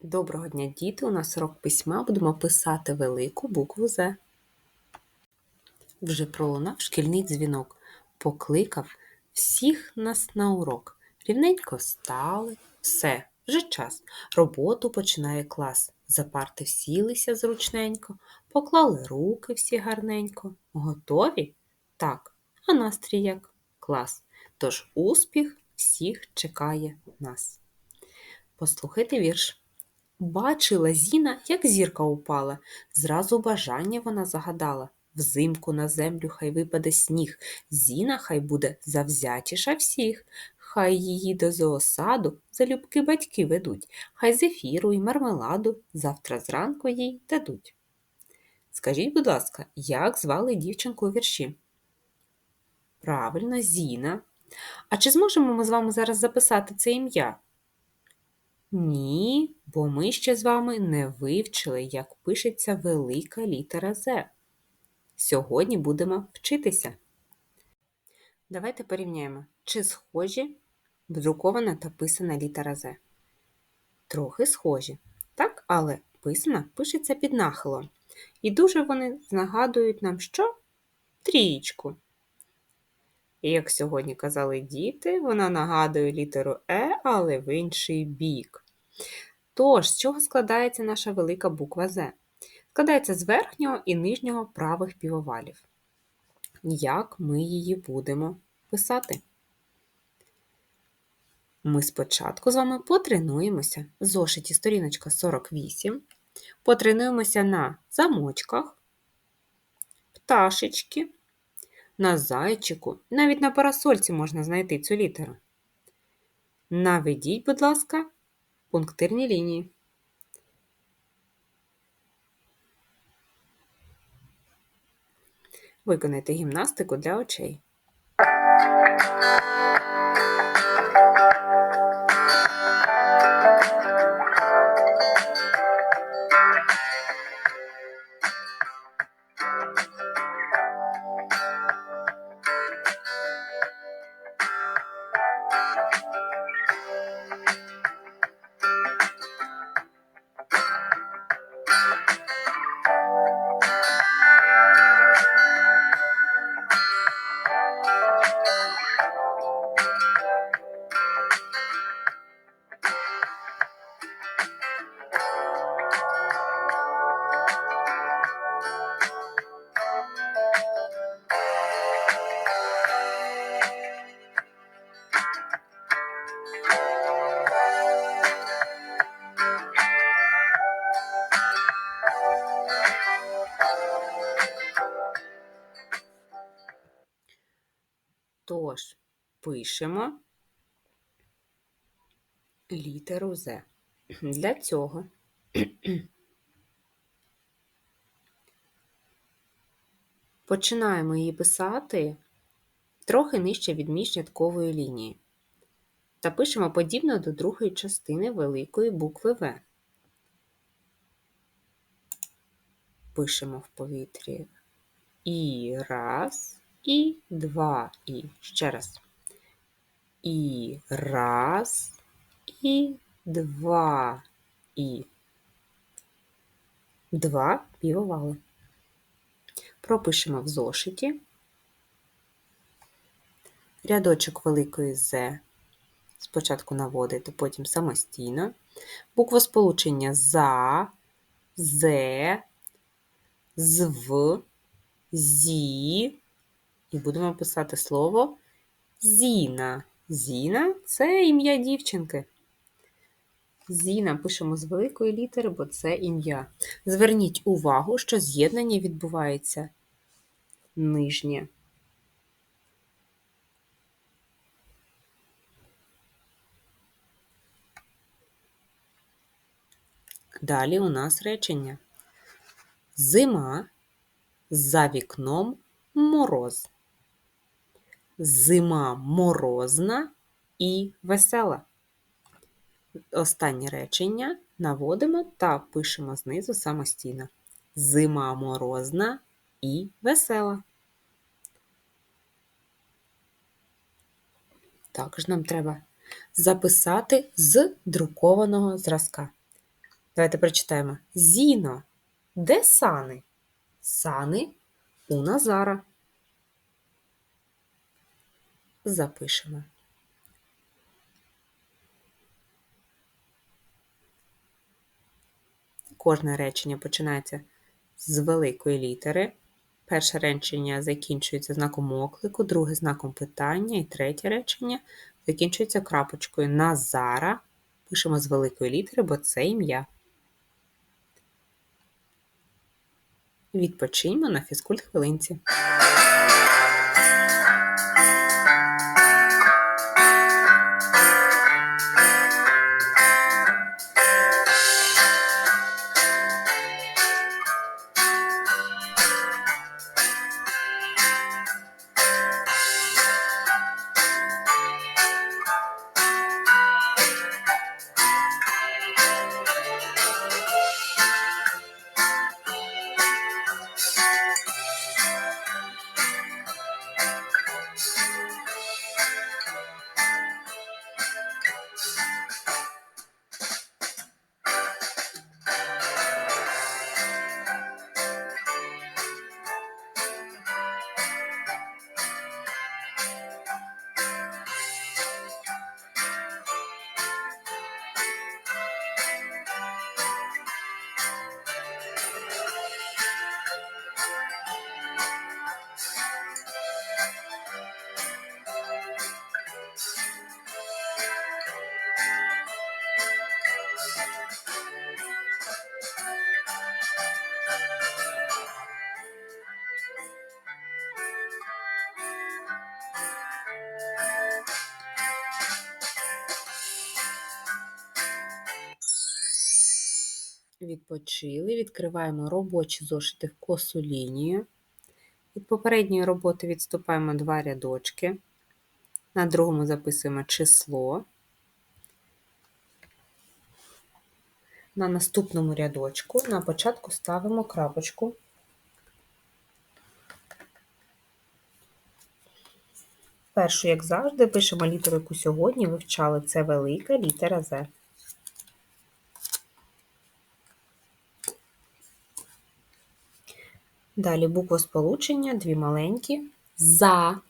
Доброго дня, діти! У нас урок письма. Будемо писати велику букву З. Вже пролунав шкільний дзвінок, покликав всіх нас на урок. Рівненько встали. Все, вже час. Роботу починає клас. За парти всілися зручненько, поклали руки всі гарненько. Готові? Так, а настрій як? Клас. Тож успіх всіх чекає нас. Послухайте вірш. Бачила Зіна, як зірка упала. Зразу бажання вона загадала. Взимку на землю хай випаде сніг. Зіна хай буде завзятіша всіх. Хай її до зоосаду залюбки батьки ведуть, хай зефіру й мармеладу завтра зранку їй дадуть. Скажіть, будь ласка, як звали дівчинку вірші? Правильно, Зіна. А чи зможемо ми з вами зараз записати це ім'я? Ні, бо ми ще з вами не вивчили, як пишеться велика літера З. Сьогодні будемо вчитися. Давайте порівняємо, чи схожі друкована та писана літера З. Трохи схожі, так, але писана пишеться під нахилом. І дуже вони нагадують нам що? Трієчку. І як сьогодні казали діти, вона нагадує літеру Е, але в інший бік. Тож, з чого складається наша велика буква З? Складається з верхнього і нижнього правих півовалів. Як ми її будемо писати? Ми спочатку з вами потренуємося в зошиті сторіночка 48, потренуємося на замочках, пташечки, на зайчику, навіть на парасольці можна знайти цю літеру. Наведіть, будь ласка, пунктирні лінії. Виконайте гімнастику для очей. Тож, пишемо літеру З. Для цього починаємо її писати трохи нижче від міжрядкової лінії та пишемо подібно до другої частини великої букви В. Пишемо в повітрі і раз, і два, і ще раз. І раз, і два, і два півовали. Пропишемо в зошиті рядочок великої З. Спочатку наводити, потім самостійно. Буквосполучення за, зе, зв, зі. І будемо писати слово Зіна. Зіна це ім'я дівчинки. Зіна пишемо з великої літери, бо це ім'я. Зверніть увагу, що з'єднання відбувається нижнє. Далі у нас речення. Зима, за вікном мороз. Зима морозна і весела. Останнє речення наводимо та пишемо знизу самостійно. Зима морозна і весела. Також нам треба записати з друкованого зразка. Давайте прочитаємо. Зіно. Де сани? Сани у Назара. Запишемо. Кожне речення починається з великої літери. Перше речення закінчується знаком оклику, друге знаком питання і третє речення закінчується крапочкою Назара. Пишемо з великої літери, бо це ім'я. Відпочиньмо на фізкульт хвилинці. Відпочили, відкриваємо робочі зошити в косу лінію. Від попередньої роботи відступаємо два рядочки. На другому записуємо число. На наступному рядочку на початку ставимо крапочку. Першу, як завжди, пишемо літеру, яку сьогодні вивчали. Це велика літера З. Далі буква сполучення, дві маленькі. За.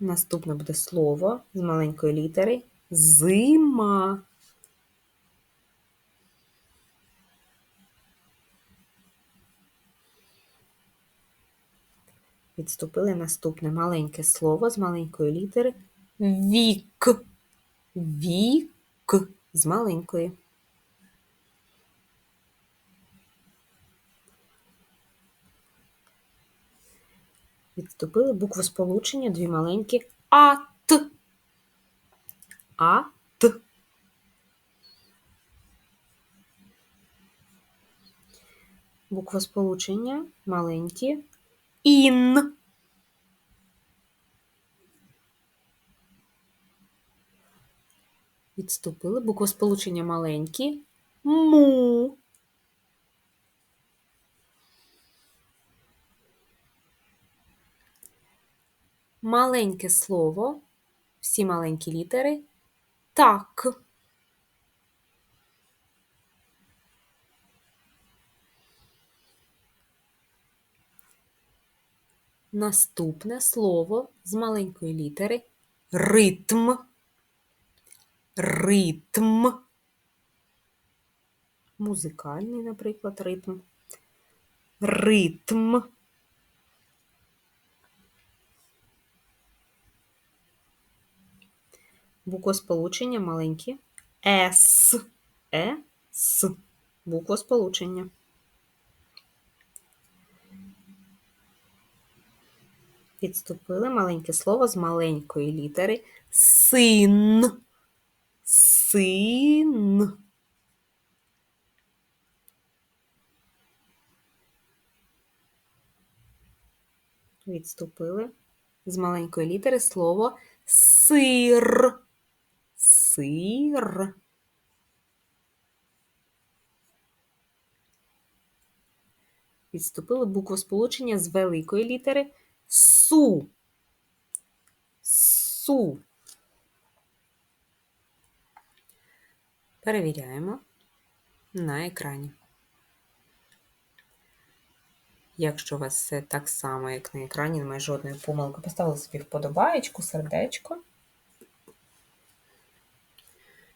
Наступне буде слово з маленької літери. Зима. Відступили наступне маленьке слово з маленької літери. Вік. Вік з маленької. Відступили букву сполучення, дві маленькі ат. Ат. Буква сполучення маленькі ін. Відступили буква сполучення маленькі му. Маленьке слово, всі маленькі літери так. Наступне слово з маленької літери ритм. Ритм. Музикальний, наприклад, ритм. Ритм. Буква сполучення маленькі. С. Е, С. Буква сполучення. Відступили маленьке слово з маленької літери син. Син. Відступили з маленької літери слово сир. Сир. Відступили букву сполучення з великої літери су. су. Перевіряємо на екрані. Якщо у вас все так само, як на екрані, немає жодної помилки, поставили собі вподобаєчку, сердечко.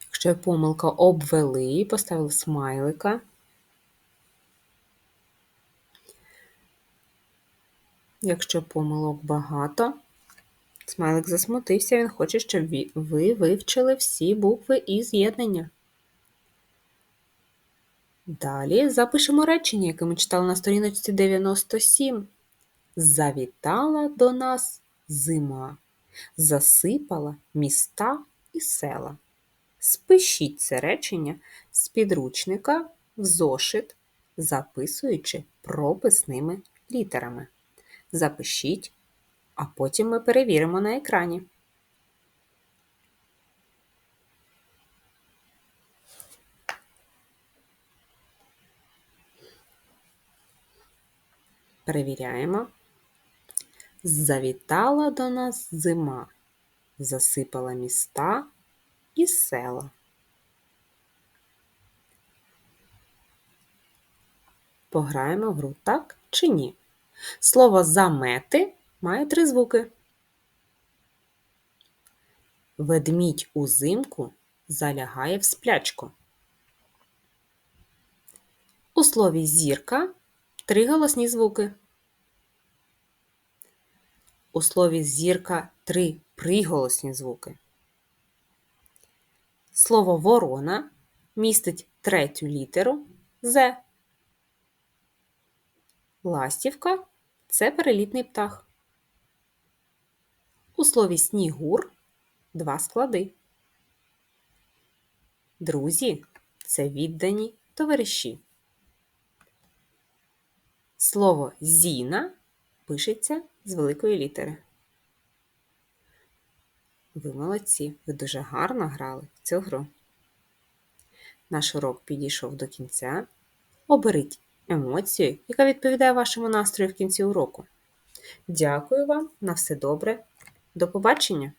Якщо є помилка, обвели, поставили смайлика. Якщо помилок багато, смайлик засмутився, він хоче, щоб ви вивчили всі букви і з'єднання. Далі запишемо речення, яке ми читали на сторіночці 97. Завітала до нас зима, засипала міста і села. Спишіть це речення з підручника в зошит, записуючи прописними літерами. Запишіть, а потім ми перевіримо на екрані. Перевіряємо. Завітала до нас зима, засипала міста і села. Пограємо в гру так чи ні? Слово замети має три звуки. Ведмідь узимку залягає в сплячку. У слові зірка три голосні звуки. У слові зірка три приголосні звуки. Слово ворона містить третю літеру З. Ластівка це перелітний птах. У слові снігур два склади. Друзі це віддані товариші. Слово зіна пишеться з великої літери. Ви молодці, ви дуже гарно грали в цю гру. Наш урок підійшов до кінця. Оберіть емоцію, яка відповідає вашому настрою в кінці уроку. Дякую вам на все добре. До побачення!